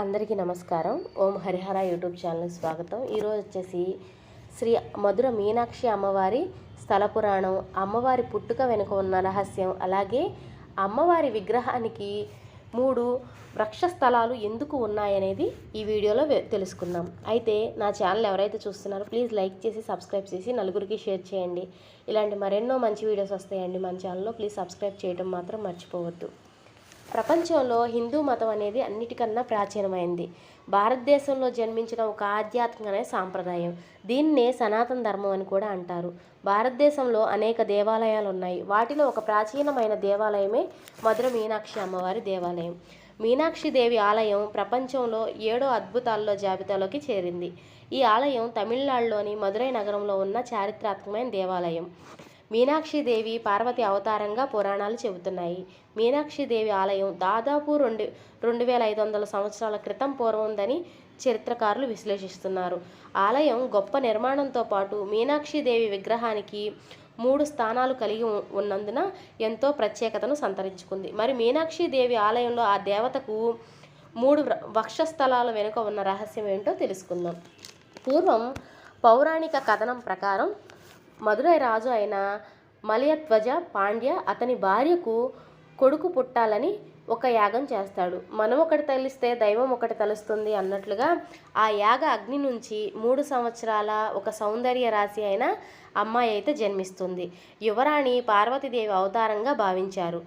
అందరికీ నమస్కారం. ఓం Harihara YouTube channel స్వాగతం. ఈరోజు వచ్చేసి శ్రీ మధుర మీనాక్షి అమ్మవారి స్థల పురాణం అమ్మవారి పుట్టుక వెనుక ఉన్న రహస్యం అలాగే అమ్మవారి విగ్రహానికి మూడు వృక్ష స్థలాలు ఎందుకు ఉన్నాయనేది ఈ వీడియోలో తెలుసుకుందాం. అయితే నా ఛానల్ ఎవరైతే చూస్తున్నారో ప్లీజ్ లైక్ చేసి సబ్స్క్రైబ్ చేసి నలుగురికి షేర్ చేయండి. ఇలాంటి మరెన్నో మంచి వీడియోస్ వస్తాయండి మన ఛానల్లో. ప్లీజ్ సబ్స్క్రైబ్ చేయడం మాత్రం మర్చిపోవద్దు. ప్రపంచంలో హిందూ మతం అనేది అన్నిటికన్నా ప్రాచీనమైంది. భారతదేశంలో జన్మించిన ఒక ఆధ్యాత్మికమైన సాంప్రదాయం. దీన్నే సనాతన ధర్మం అని కూడా అంటారు. భారతదేశంలో అనేక దేవాలయాలు ఉన్నాయి. వాటిలో ఒక ప్రాచీనమైన దేవాలయమే మధుర మీనాక్షి అమ్మవారి దేవాలయం. మీనాక్షి దేవి ఆలయం ప్రపంచంలో ఏడో అద్భుతాల్లో జాబితాలోకి చేరింది. ఈ ఆలయం తమిళనాడులోని మదురై నగరంలో ఉన్న చారిత్రాత్మకమైన దేవాలయం. మీనాక్షిదేవి పార్వతి అవతారంగా పురాణాలు చెబుతున్నాయి. మీనాక్షిదేవి ఆలయం దాదాపు రెండు రెండు వేల ఐదు వందల సంవత్సరాల క్రితం పూర్వందని చరిత్రకారులు విశ్లేషిస్తున్నారు. ఆలయం గొప్ప నిర్మాణంతో పాటు మీనాక్షిదేవి విగ్రహానికి మూడు స్థానాలు కలిగి ఉన్నందున ఎంతో ప్రత్యేకతను సంతరించుకుంది. మరి మీనాక్షిదేవి ఆలయంలో ఆ దేవతకు మూడు వక్షస్థలాల వెనుక ఉన్న రహస్యం ఏంటో తెలుసుకుందాం. పూర్వం పౌరాణిక కథనం ప్రకారం మదురై రాజు అయిన మలయధ్వజ పాండ్య అతని భార్యకు కొడుకు పుట్టాలని ఒక యాగం చేస్తాడు. మనం ఒకటి తలిస్తే దైవం ఒకటి తలుస్తుంది అన్నట్లుగా ఆ యాగ అగ్ని నుంచి మూడు సంవత్సరాల ఒక సౌందర్య రాశి అయిన అమ్మాయి అయితే జన్మిస్తుంది. యువరాణి పార్వతీదేవి అవతారంగా భావించారు.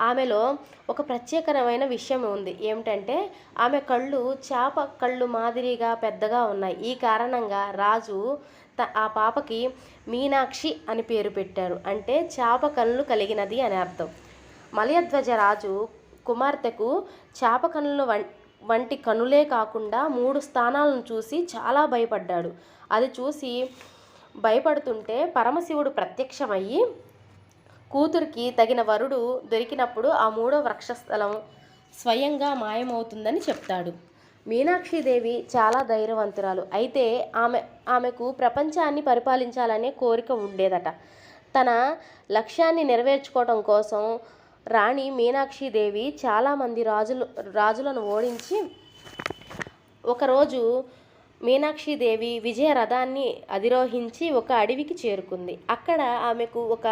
ఆమెలో ఒక ప్రత్యేకమైన విషయం ఉంది. ఏమిటంటే ఆమె కళ్ళు చేప కళ్ళు మాదిరిగా పెద్దగా ఉన్నాయి. ఈ కారణంగా రాజు త- ఆ పాపకి మీనాక్షి అని పేరు పెట్టారు. అంటే చేప కళ్ళు కలిగినది అని అర్థం. మలయధ్వజ రాజు కుమార్తెకు చేప కళ్ళు వం వంటి కనులే కాకుండా మూడు స్థానాలను చూసి చాలా భయపడ్డాడు. అది చూసి భయపడుతుంటే పరమశివుడు ప్రత్యక్షమయ్యి కూతురికి తగిన వరుడు దొరికినప్పుడు ఆ మూడో వృక్షస్థలం స్వయంగా మాయమవుతుందని చెప్తాడు. మీనాక్షిదేవి చాలా ధైర్యవంతురాలు. అయితే ఆమె ఆమెకు ప్రపంచాన్ని పరిపాలించాలనే కోరిక ఉండేదట. తన లక్ష్యాన్ని నెరవేర్చుకోవడం కోసం రాణి మీనాక్షిదేవి చాలామంది రాజులు రాజులను ఓడించి ఒకరోజు మీనాక్షిదేవి విజయ రథాన్ని అధిరోహించి ఒక అడవికి చేరుకుంది. అక్కడ ఆమెకు ఒక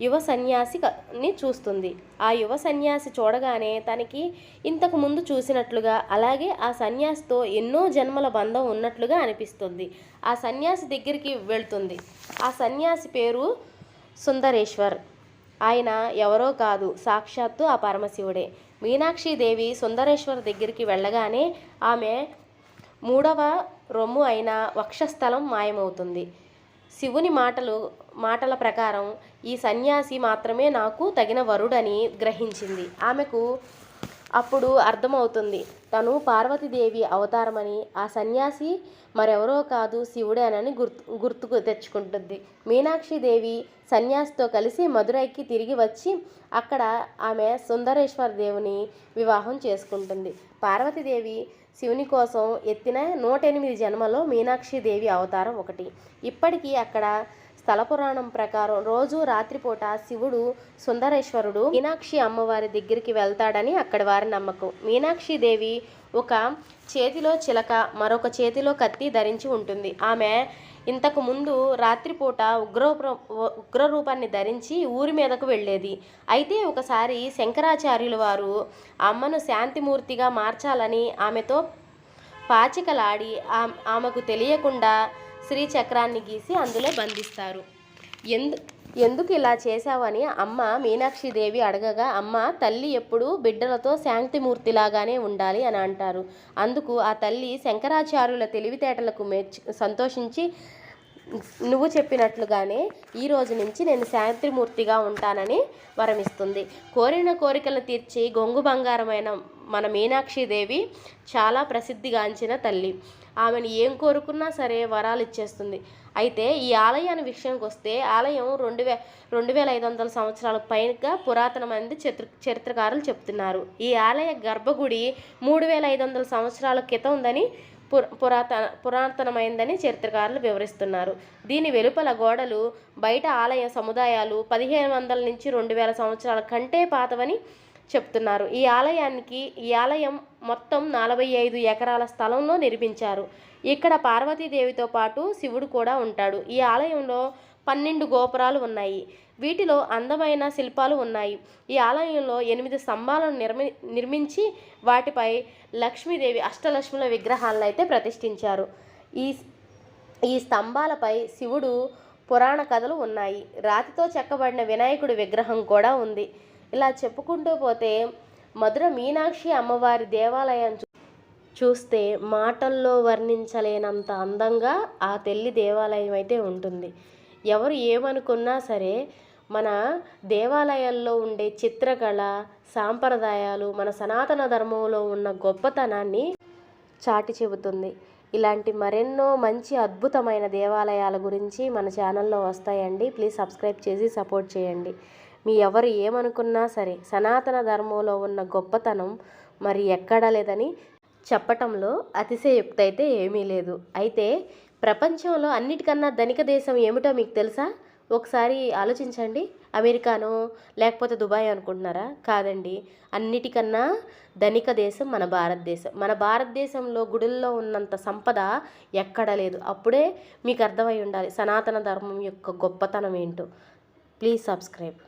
యువ సన్యాసిని చూస్తుంది. ఆ యువ సన్యాసి చూడగానే తనకి ఇంతకు ముందు చూసినట్లుగా అలాగే ఆ సన్యాసితో ఎన్నో జన్మల బంధం ఉన్నట్లుగా అనిపిస్తుంది. ఆ సన్యాసి దగ్గరికి వెళ్తుంది. ఆ సన్యాసి పేరు సుందరేశ్వర్. ఆయన ఎవరో కాదు సాక్షాత్తు ఆ పరమశివుడే. మీనాక్షిదేవి సుందరేశ్వర్ దగ్గరికి వెళ్ళగానే ఆమె మూడవ రొమ్ము అయిన వక్షస్థలం మాయమవుతుంది. శివుని మాటలు మాటల ప్రకారం ఈ సన్యాసి మాత్రమే నాకు తగిన వరుడని గ్రహించింది. ఆమెకు అప్పుడు అర్థమవుతుంది తను పార్వతీదేవి అవతారమని ఆ సన్యాసి మరెవరో కాదు శివుడేనని గుర్తు గుర్తుకు తెచ్చుకుంటుంది. మీనాక్షిదేవి సన్యాసితో కలిసి మదురైకి తిరిగి వచ్చి అక్కడ ఆమె సుందరేశ్వర దేవుని వివాహం చేసుకుంటుంది. పార్వతీదేవి శివుని కోసం ఎత్తిన నూట ఎనిమిది జన్మలో మీనాక్షిదేవి అవతారం ఒకటి. ఇప్పటికీ అక్కడ స్థల పురాణం ప్రకారం రోజు రాత్రిపూట శివుడు సుందరేశ్వరుడు మీనాక్షి అమ్మవారి దగ్గరికి వెళ్తాడని అక్కడి వారి నమ్మకం. మీనాక్షి దేవి ఒక చేతిలో చిలక మరొక చేతిలో కత్తి ధరించి ఉంటుంది. ఆమె ఇంతకు ముందు రాత్రిపూట ఉగ్ర ఉగ్ర రూపాన్ని ధరించి ఊరి మీదకు వెళ్ళేది. అయితే ఒకసారి శంకరాచార్యులు వారు అమ్మను శాంతిమూర్తిగా మార్చాలని ఆమెతో పాచికలాడి ఆమెకు తెలియకుండా శ్రీచక్రాన్ని గీసి అందులో బంధిస్తారు. ఎందు ఎందుకు ఇలా చేశావని అమ్మ మీనాక్షిదేవి అడగగా అమ్మ తల్లి ఎప్పుడూ బిడ్డలతో శాంతిమూర్తిలాగానే ఉండాలి అని అంటారు. అందుకు ఆ తల్లి శంకరాచార్యుల తెలివితేటలకు మెచ్చి సంతోషించి నువ్వు చెప్పినట్లుగానే ఈ రోజు నుంచి నేను శాంతిమూర్తిగా ఉంటానని వరమిస్తుంది. కోరిన కోరికలను తీర్చి గొంగు బంగారమైన మన మీనాక్షిదేవి చాలా ప్రసిద్ధిగాంచిన తల్లి. ఆమెను ఏం కోరుకున్నా సరే వరాలు ఇచ్చేస్తుంది. అయితే ఈ ఆలయాన్ని విషయానికి వస్తే ఆలయం రెండు వే రెండు వేల ఐదు వందల సంవత్సరాల పైగా పురాతనమైనది చరిత్ర చరిత్రకారులు చెప్తున్నారు. ఈ ఆలయ గర్భగుడి మూడు వేల ఐదు వందల సంవత్సరాల క్రితం ఉందని పుర పురాతన పురాతనమైందని చరిత్రకారులు వివరిస్తున్నారు. దీని వెలుపల గోడలు బయట ఆలయ సముదాయాలు పదిహేను వందల నుంచి రెండు వేల సంవత్సరాల కంటే పాతవని చెప్తున్నారు. ఈ ఆలయానికి ఈ ఆలయం మొత్తం నలభై ఐదు ఎకరాల స్థలంలో నిర్మించారు. ఇక్కడ పార్వతీదేవితో పాటు శివుడు కూడా ఉంటాడు. ఈ ఆలయంలో పన్నెండు గోపురాలు ఉన్నాయి. వీటిలో అందమైన శిల్పాలు ఉన్నాయి. ఈ ఆలయంలో ఎనిమిది స్తంభాలను నిర్మి నిర్మించి వాటిపై లక్ష్మీదేవి అష్టలక్ష్ముల విగ్రహాలను అయితే ప్రతిష్ఠించారు. ఈ ఈ స్తంభాలపై శివుడు పురాణ కథలు ఉన్నాయి. రాతితో చెక్కబడిన వినాయకుడి విగ్రహం కూడా ఉంది. ఇలా చెప్పుకుంటూ పోతే మధుర మీనాక్షి అమ్మవారి దేవాలయం చూస్తే మాటల్లో వర్ణించలేనంత అందంగా ఆ తెల్లి దేవాలయం అయితే ఉంటుంది. ఎవరు ఏమనుకున్నా సరే మన దేవాలయాల్లో ఉండే చిత్రకళ సాంప్రదాయాలు మన సనాతన ధర్మంలో ఉన్న గొప్పతనాన్ని చాటి చెబుతుంది. ఇలాంటి మరెన్నో మంచి అద్భుతమైన దేవాలయాల గురించి మన ఛానల్లో వస్తాయండి. ప్లీజ్ సబ్స్క్రైబ్ చేసి సపోర్ట్ చేయండి. మీ ఎవరు ఏమనుకున్నా సరే సనాతన ధర్మంలో ఉన్న గొప్పతనం మరి ఎక్కడా లేదని చెప్పటంలో అతిశయోక్తి అయితే ఏమీ లేదు. అయితే ప్రపంచంలో అన్నిటికన్నా ధనిక దేశం ఏమిటో మీకు తెలుసా? ఒకసారి ఆలోచించండి. అమెరికానో లేకపోతే దుబాయ్ అనుకుంటున్నారా? కాదండి. అన్నిటికన్నా ధనిక దేశం మన భారతదేశం. మన భారతదేశంలో గుడుల్లో ఉన్నంత సంపద ఎక్కడా లేదు. అప్పుడే మీకు అర్థమై ఉండాలి సనాతన ధర్మం యొక్క గొప్పతనం ఏంటో. Please subscribe.